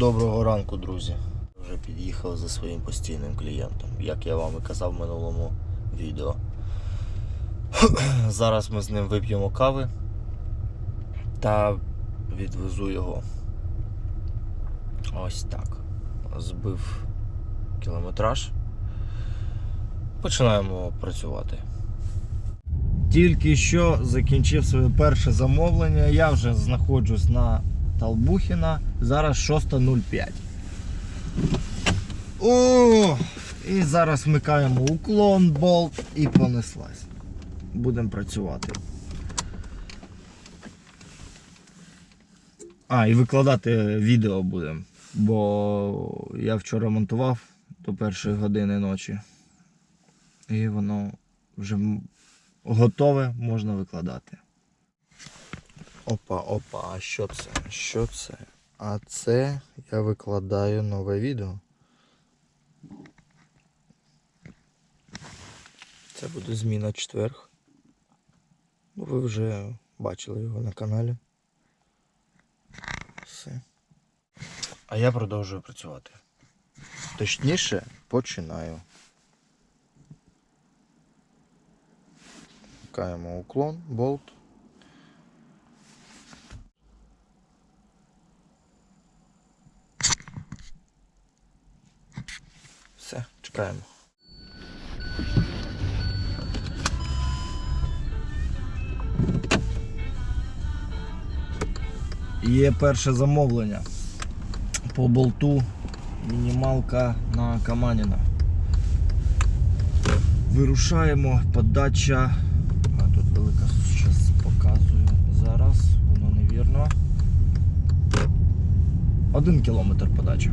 Доброго ранку, друзі. Вже під'їхав за своїм постійним клієнтом, як я вам і казав в минулому відео. Зараз ми з ним вип'ємо кави та відвезу його. Ось так. Збив кілометраж. Починаємо працювати. Тільки що закінчив своє перше замовлення. Я вже знаходжусь на Талбухіна. Зараз 6.05. О! І зараз вмикаємо уклон, болт і понеслась. Будемо працювати. А, і викладати відео будемо. Бо я вчора монтував до першої години ночі. І воно вже готове, можна викладати. Опа, опа, а що це? Що це? А це я викладаю нове відео. Це буде зміна четверг. Ну, Ви вже бачили його на каналі. Все. А я продовжую працювати. Точніше, починаю. Вмикаємо уклон, болт. Все, чекаємо. Є перше замовлення по болту мінімалка на Каманіна. Вирушаємо, подача. А тут велика зараз показую. Зараз, воно невірно. Один кілометр подача.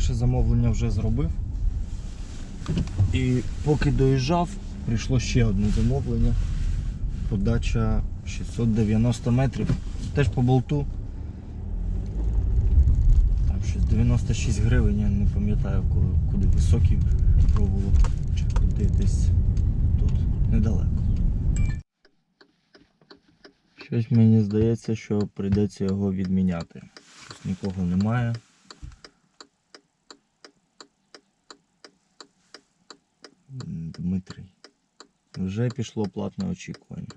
Перше замовлення вже зробив. І поки доїжджав, прийшло ще одне замовлення. Подача 690 метрів. Теж по болту. Там щось 96 гривень, я не пам'ятаю, куди, високий провулок. Чи куди десь тут недалеко. Щось мені здається, що прийдеться його відміняти. Нікого немає. Дмитрий. Вже пішло платне очікування.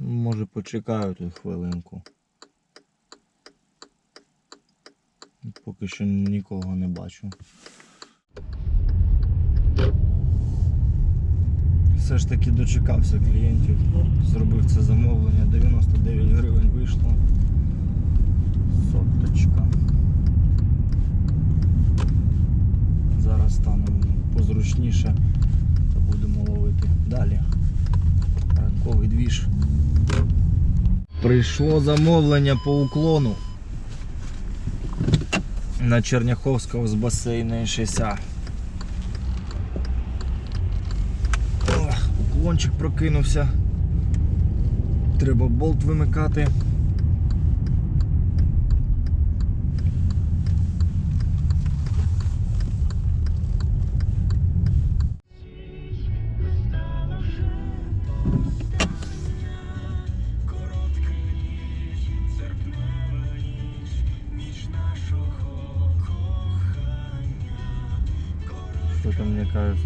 Може почекаю тут хвилинку. Поки що нікого не бачу. Все ж таки дочекався клієнтів. Зробив це замовлення. 99 гривень вийшло. Соточка. Зараз станемо позручніше та будемо ловити далі. Ранковий двіж. Прийшло замовлення по уклону на Черняховського з басейну 60. Уклончик прокинувся. Треба болт вимикати.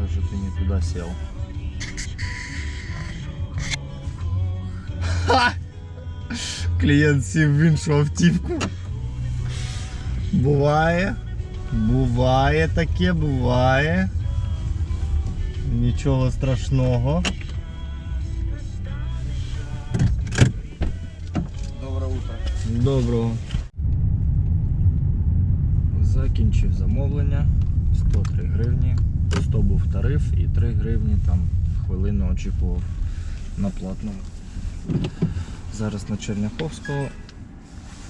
Кажется, ты не туда сел. Ха! Клієнт сів в іншу автівку. Буває. Буває таке, буває. Нічого страшного. Доброе утро. Доброго. Закінчив замовлення. 103 гривні. 100 був тариф і 3 гривні там хвилину очікував на платному. Зараз на Черняховського.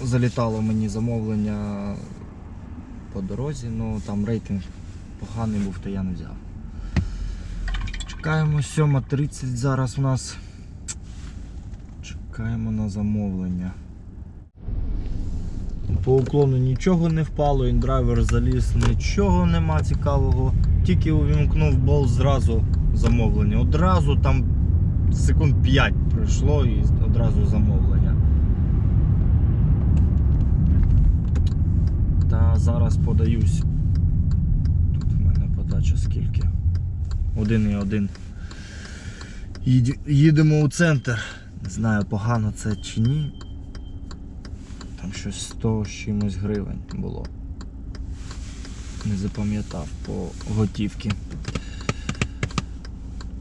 Залітало мені замовлення по дорозі, ну там рейтинг поганий був, то я не взяв. Чекаємо 7.30 зараз у нас. Чекаємо на замовлення. По уклону нічого не впало, індрайвер заліз, нічого нема цікавого тільки увімкнув бол, зразу замовлення. Одразу там секунд 5 пройшло і одразу замовлення. Та зараз подаюсь. Тут в мене подача скільки? Один і один. Їдемо у центр. Не знаю, погано це чи ні. Там щось 100 з чимось гривень було. Не запам'ятав по готівки.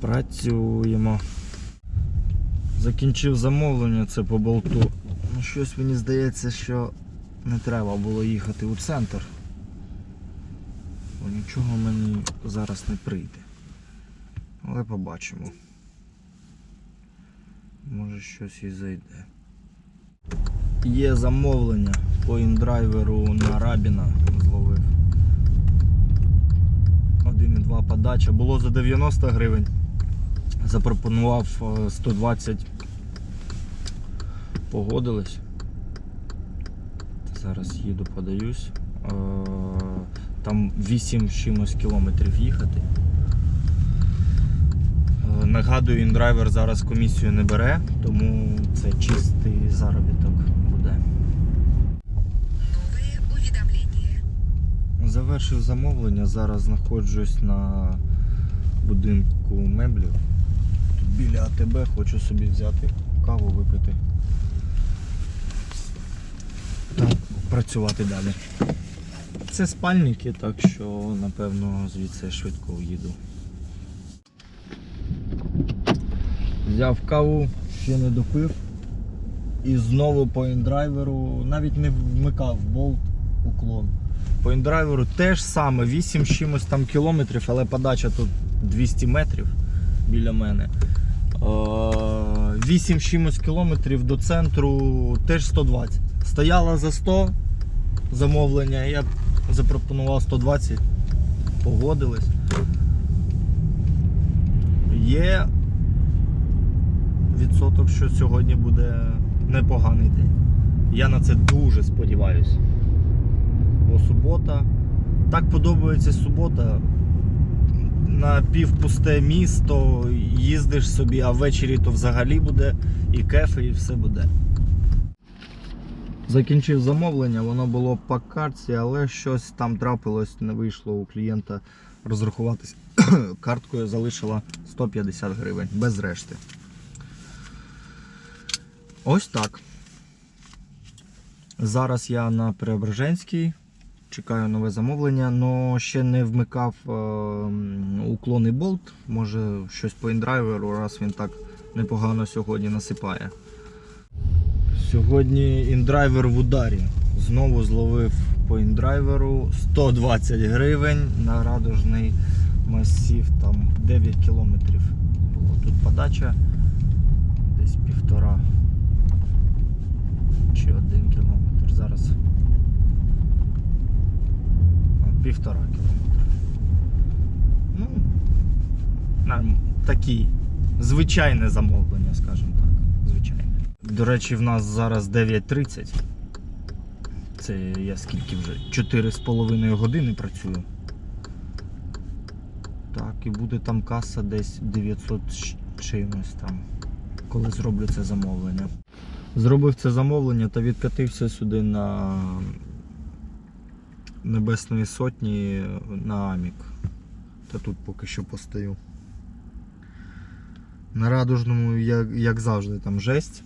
Працюємо. Закінчив замовлення, це по болту. Ну, щось мені здається, що не треба було їхати у центр. Бо нічого мені зараз не прийде. Але побачимо. Може щось і зайде. Є замовлення по індрайверу на Рабіна зловив. 1,2 подача. Було за 90 гривень. Запропонував е, 120. Погодились. Зараз їду, подаюсь. Е, Там 8 з чимось кілометрів їхати. Е, Нагадую, індрайвер зараз комісію не бере, тому це чистий заробіток Завершив замовлення, зараз знаходжусь на будинку меблів. Тут біля АТБ хочу собі взяти каву випити. Та працювати далі. Це спальники, так що напевно звідси швидко уїду. Взяв каву, ще не допив. І знову по індрайверу навіть не вмикав болт уклон. По індрайверу теж саме 8 з чимось там кілометрів, але подача тут 200 метрів біля мене. Е, 8 з чимось кілометрів до центру теж 120. Стояла за 100 замовлення, я запропонував 120, погодились. Є відсоток, що сьогодні буде непоганий день. Я на це дуже сподіваюся. Бо субота. Так подобається субота. На півпусте місто, їздиш собі, а ввечері то взагалі буде і кефи, і все буде. Закінчив замовлення, воно було по картці, але щось там трапилось, не вийшло у клієнта розрахуватись. Карткою залишила 150 гривень без решти. Ось так. Зараз я на Преображенській. Чекаю нове замовлення, але ще не вмикав е, уклонний болт. Може щось по індрайверу, раз він так непогано сьогодні насипає. Сьогодні індрайвер в ударі. Знову зловив по індрайверу 120 гривень на радужний масів, там 9 кілометрів. Було тут подача десь півтора чи один кілометр. Зараз а, півтора кілометра. Ну, такі звичайне замовлення, скажімо так. Звичайне. До речі, в нас зараз 9.30. Це я скільки вже? 4,5 години працюю. Так, і буде там каса десь 900 чимось там, коли зроблю це замовлення. Зробив це замовлення та відкатився сюди на Небесної Сотні на Амік. Та тут поки що постою. На радужному, як, як завжди, там жесть.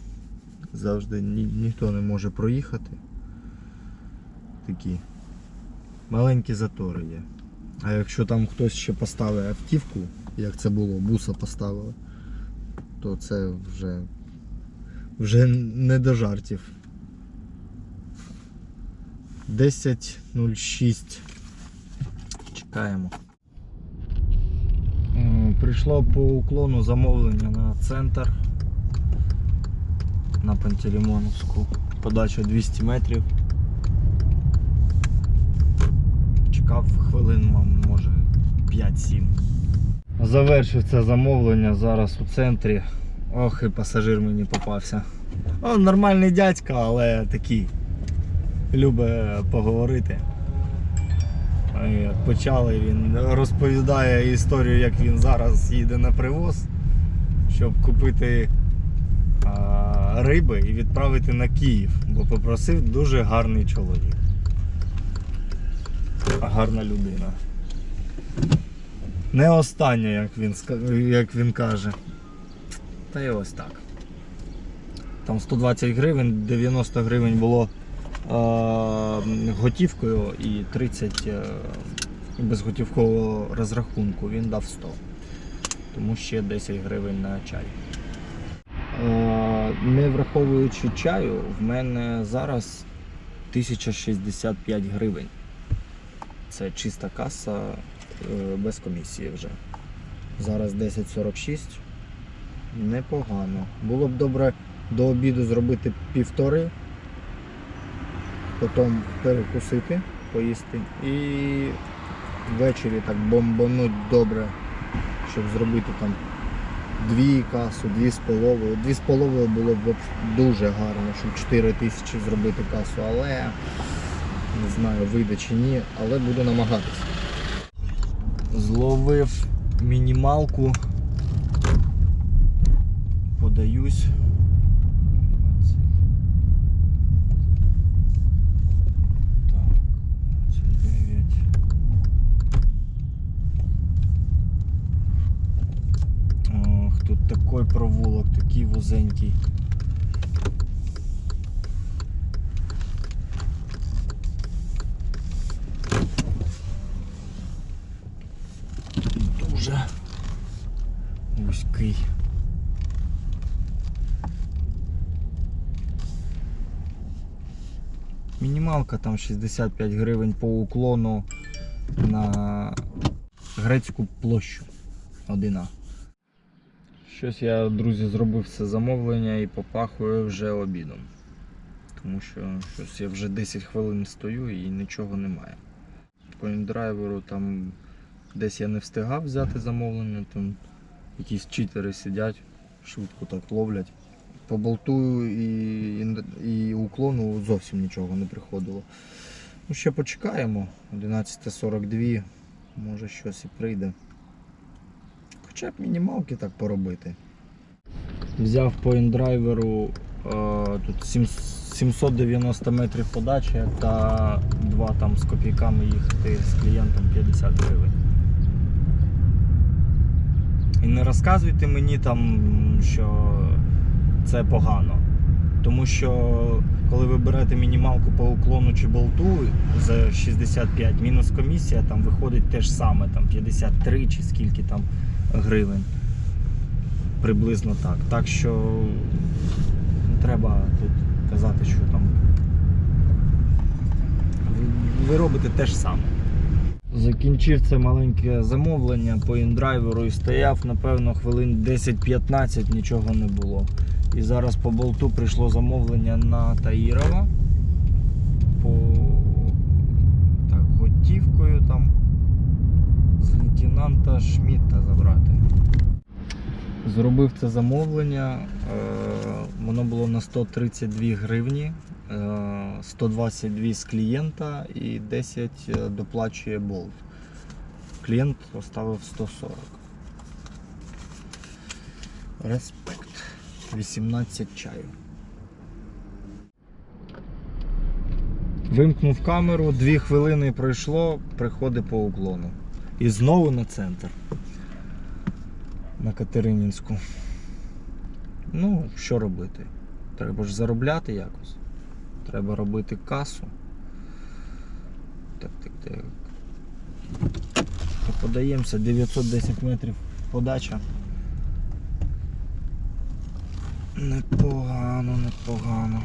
Завжди ні, ніхто не може проїхати. Такі маленькі затори є. А якщо там хтось ще поставить автівку, як це було, буса поставили, то це вже вже не до жартів. 10.06. Чекаємо. Е, Прийшло по уклону замовлення на центр на Пантелеймоновську. Подача 200 метрів. Чекав хвилин, може 5-7. Завершив це замовлення зараз у центрі. Ох, і пасажир мені попався. О, нормальний дядька, але такий. Любить поговорити. Почали, він розповідає історію, як він зараз їде на привоз, щоб купити а, риби і відправити на Київ, бо попросив дуже гарний чоловік. гарна людина. Не остання, як він, як він каже. Та й ось так. Там 120 гривень, 90 гривень було готівкою і 30 е, безготівкового розрахунку. Він дав 100. Тому ще 10 гривень на чай. Не враховуючи чаю, в мене зараз 1065 гривень. Це чиста каса е, без комісії вже. Зараз 10.46. Непогано. Було б добре до обіду зробити півтори, потім перекусити, поїсти і ввечері так бомбануть добре, щоб зробити там дві касу, дві з половою. Дві з половою було б дуже гарно, щоб 4 тисячі зробити касу, але не знаю, вийде чи ні, але буду намагатися. Зловив мінімалку. Подаюсь. Так, 29. Ох, тут такий провулок, такий вузенький. Дуже вузький. Мінімалка там 65 гривень по уклону на грецьку площу. Одина. Щось я, друзі, зробив це замовлення і попахує вже обідом. Тому що щось я вже 10 хвилин стою і нічого немає. По індрайверу там десь я не встигав взяти замовлення, там якісь читери сидять, швидко так ловлять. По болту і, і уклону зовсім нічого не приходило. Ну, ще почекаємо. 11.42, може щось і прийде. Хоча б мінімалки так поробити. Взяв по індрайверу е, тут 790 метрів подачі та два там з копійками їхати з клієнтом 50 гривень. І не розказуйте мені там, що це погано. Тому що коли ви берете мінімалку по уклону чи болту за 65 мінус комісія, там виходить те ж саме, там 53 чи скільки там гривень. Приблизно так. Так що не треба тут казати, що там ви- ви робите те ж саме. Закінчив це маленьке замовлення по індрайверу і стояв, напевно, хвилин 10-15, нічого не було. І зараз по болту прийшло замовлення на Таїрова. По так, готівкою там з лейтенанта Шмідта забрати. Зробив це замовлення. е, Воно було на 132 гривні, е, 122 з клієнта і 10 доплачує болт. Клієнт оставив 140. Респект. 18 чаю. Вимкнув камеру, 2 хвилини пройшло, приходить по уклону. І знову на центр. На Катеринінську. Ну, що робити? Треба ж заробляти якось. Треба робити касу. Так, так, так. Подаємося 910 метрів подача. Непогано, непогано.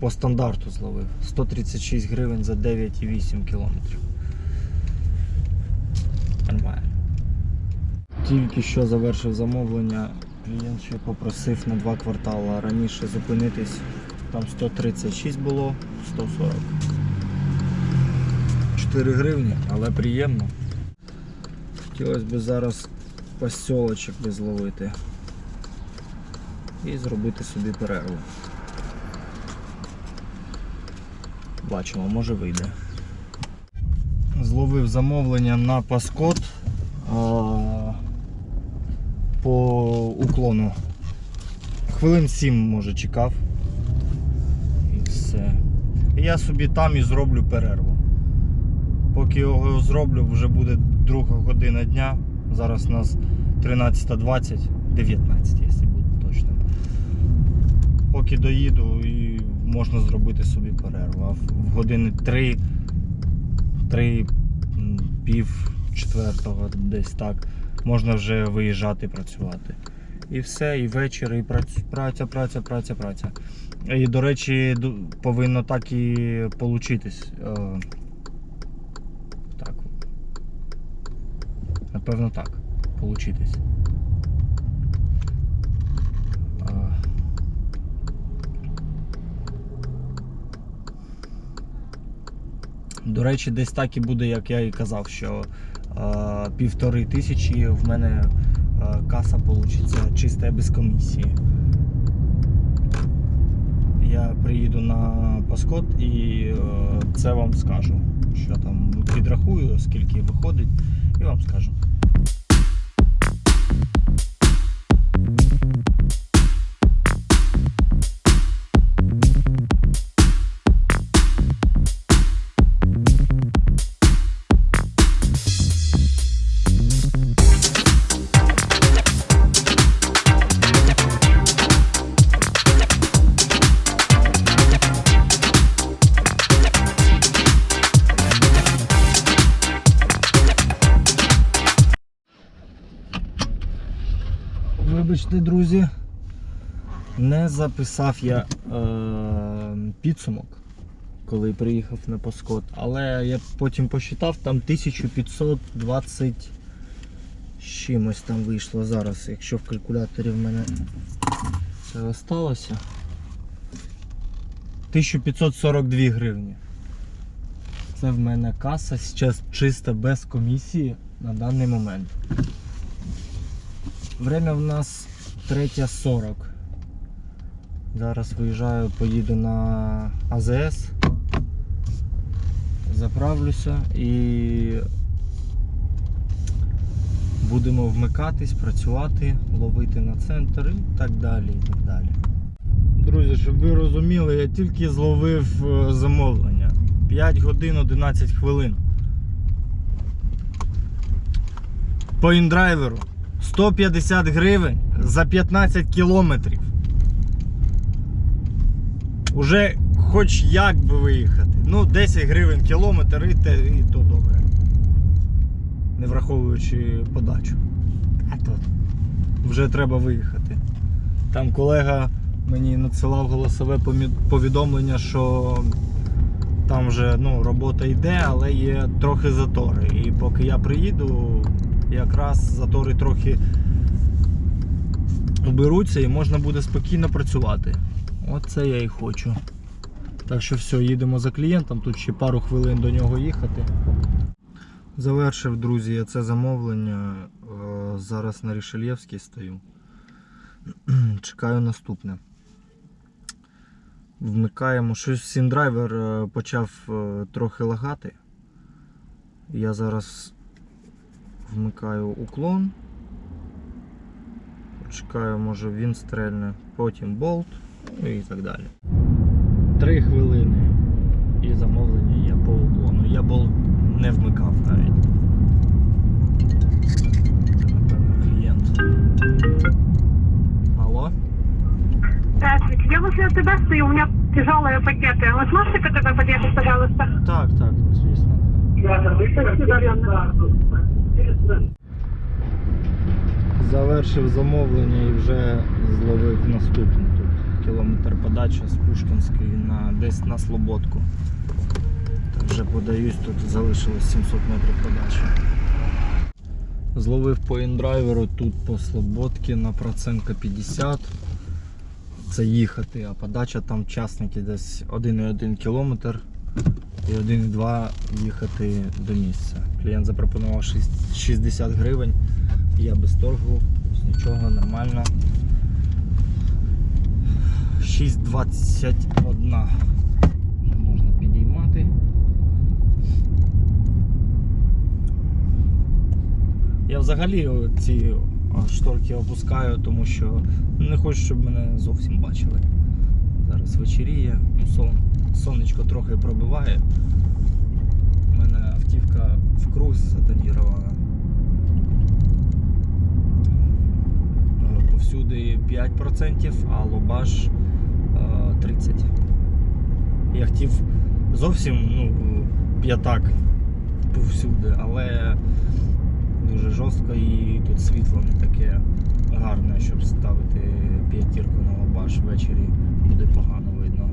По стандарту зловив. 136 гривень за 9,8 кілометрів. Нормально. Тільки що завершив замовлення. Клієнт ще попросив на два квартали раніше зупинитись. Там 136 було, 140. 4 гривні, але приємно. Хотілося б зараз посілочок зловити і зробити собі перерву. Бачимо, може вийде. Зловив замовлення на паскот по уклону. Хвилин 7 може чекав. І все. Я собі там і зроблю перерву. Поки його зроблю, вже буде друга година дня. Зараз у нас 13.20, 19, якщо бути точним. Поки доїду і можна зробити собі перерву. А в години 3, 3 пів четвертого, десь так, можна вже виїжджати працювати. І все, і вечір, і праця, праця, праця, праця. І, до речі, повинно так і получитись. Е, Так. Напевно, так. Получитись. До речі, десь так і буде, як я і казав, що е, півтори тисячі в мене е, каса получиться чиста без комісії. Я приїду на Паскот і е, це вам скажу. Що там підрахую, скільки виходить, і вам скажу. Записав я е, підсумок, коли приїхав на Паскот, але я потім посчитав, там 1520 з чимось там вийшло зараз, якщо в калькуляторі в мене це осталося. 1542 гривні. Це в мене каса зараз чисто без комісії на даний момент. Время в нас 3.40. Зараз виїжджаю, поїду на АЗС. Заправлюся і будемо вмикатись, працювати, ловити на центр і так далі. і так далі. Друзі, щоб ви розуміли, я тільки зловив е, замовлення. 5 годин 11 хвилин. По індрайверу 150 гривень за 15 кілометрів. Уже хоч як би виїхати. Ну, 10 гривень кілометр і, те, і то добре. Не враховуючи подачу. А то вже треба виїхати. Там колега мені надсилав голосове повідомлення, що там вже ну, робота йде, але є трохи затори. І поки я приїду, якраз затори трохи уберуться і можна буде спокійно працювати. Оце я і хочу. Так що все, їдемо за клієнтом, тут ще пару хвилин до нього їхати. Завершив, друзі, я це замовлення. Е, Зараз на Рішельєвській стою. Чекаю наступне. Вмикаємо. Щось Сіндрайвер е, почав е, трохи лагати. Я зараз вмикаю уклон. Почекаю, може він стрельне, потім болт, ну і так далі. Три хвилини і замовлення є по уклону. Я болт не вмикав навіть. Це, напевно, клієнт. Алло? Здравствуйте, я возле тебя стою, у меня тяжелые пакеты. Вы сможете КТБ подъехать, пожалуйста? Так, так, звісно. Завершив замовлення і вже зловив наступне тут. Кілометр подача з Пушкінської на десь на Слободку. Так вже подаюсь, тут залишилось 700 метрів подачі. Зловив по індрайверу тут по Слободці на процентка 50. Це їхати, а подача там часники десь 1,1 кілометр і 1,2 їхати до місця. Клієнт запропонував 60 гривень. Я без торгу, нічого, нормально. 6,21. Вже Можна підіймати. Я взагалі ці шторки опускаю, тому що не хочу, щоб мене зовсім бачили. Зараз вечеріє, ну, сон, сонечко трохи пробиває. У мене автівка в круг затонірована. Е, Повсюди 5%, а лобаш е, 30%. Я хотів зовсім ну, п'ятак повсюди, але дуже жорстко і тут світло не таке гарне, щоб ставити п'ятірку на лобаш ввечері буде погано видно.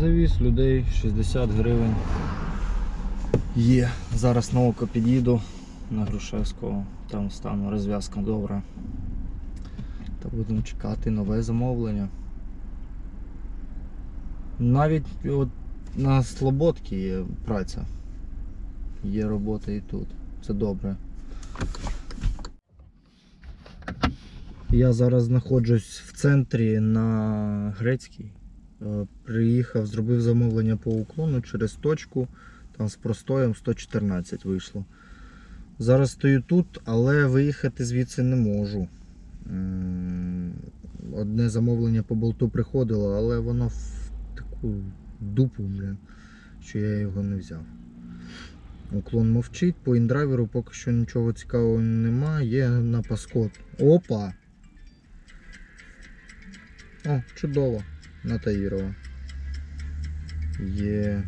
Завіз людей 60 гривень. Є. Зараз на око під'їду на Грушевського, там стану розв'язка добра. Та будемо чекати нове замовлення. Навіть от на Слободці є праця. Є робота і тут. Це добре. Я зараз знаходжусь в центрі на Грецькій. Е, Приїхав, зробив замовлення по уклону через точку. Там з простоєм 114 вийшло. Зараз стою тут, але виїхати звідси не можу. Одне замовлення по болту приходило, але воно в таку дупу, блін, що я його не взяв. Уклон мовчить, по індрайверу поки що нічого цікавого нема, є на паскот. Опа! О, чудово. На Таїрова. Є.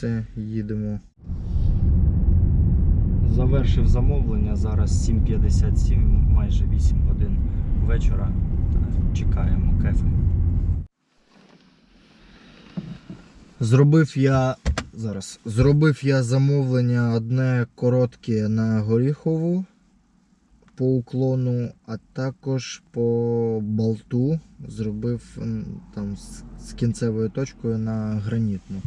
Все, їдемо. Завершив замовлення. Зараз 7.57, майже 8 годин вечора. Чекаємо кефи. Зробив я зараз. Зробив я замовлення одне коротке на горіхову по уклону, а також по болту. Зробив там з кінцевою точкою на гранітну.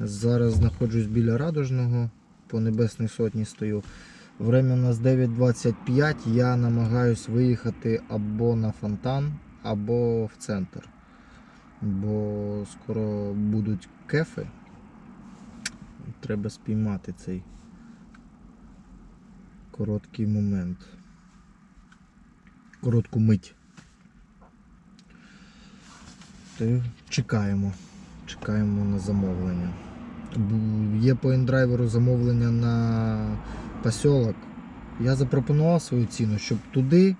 Зараз знаходжусь біля радужного, по небесній сотні стою. Время у нас 9.25. Я намагаюсь виїхати або на фонтан, або в центр. Бо скоро будуть кефи. Треба спіймати цей короткий момент. Коротку мить. То чекаємо. Чекаємо на замовлення. Є по індрайверу замовлення на посілок. Я запропонував свою ціну, щоб туди,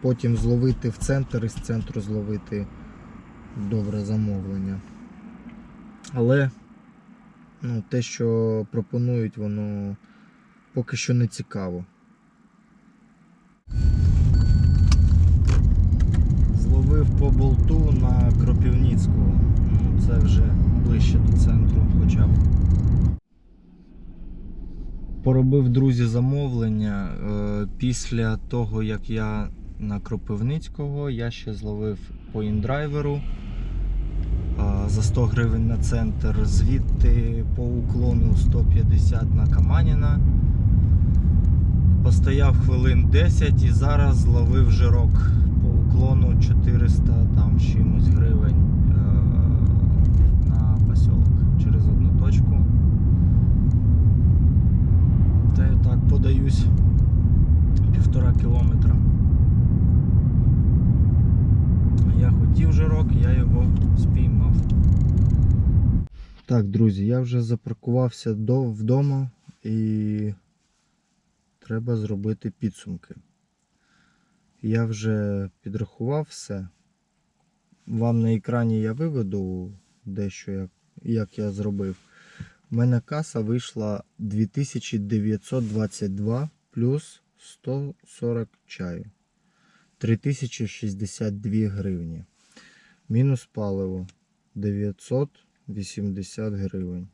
потім зловити в центр і з центру зловити добре замовлення. Але ну, те, що пропонують, воно поки що не цікаво. Зловив по болту на Кропівницьку. Це вже ближче до центру хоча б. Поробив друзі замовлення. Е, Після того, як я на Кропивницького, я ще зловив по індрайверу е, за 100 гривень на центр. Звідти по уклону 150 на Каманіна. Постояв хвилин 10 і зараз зловив жирок по уклону 400 там чимось гривень е, на посілок через одну точку. Та я так подаюсь півтора кілометра. Я хотів жирок, я його спіймав. Так, друзі, я вже запаркувався до, вдома і треба зробити підсумки. Я вже підрахував все. Вам на екрані я виведу дещо, як, як я зробив. У мене каса вийшла 2922 плюс 140 чаю. 3062 гривні. Мінус паливо 980 гривень.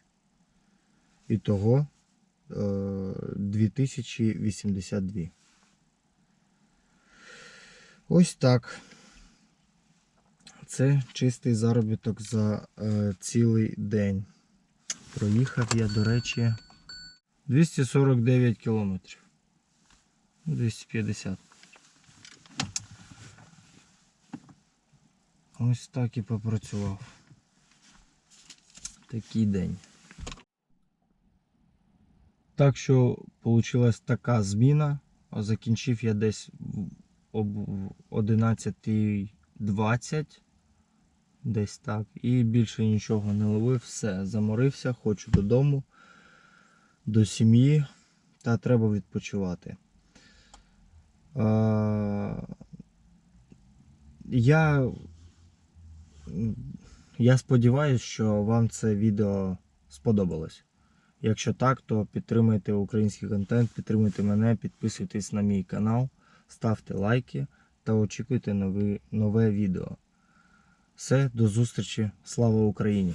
Ітого е, 2082. Ось так. Це чистий заробіток за е, цілий день. Проїхав я, до речі, 249 кілометрів. Ну, 250. Ось так і попрацював. Такий день. Так що вийшла така зміна. Закінчив я десь об 11.20, десь так. І більше нічого не ловив. Все, заморився, хочу додому, до сім'ї, та треба відпочивати. Е, я, я сподіваюся, що вам це відео сподобалось. Якщо так, то підтримуйте український контент, підтримуйте мене, підписуйтесь на мій канал, ставте лайки та очікуйте нові, нове відео. Все, до зустрічі. Слава Україні!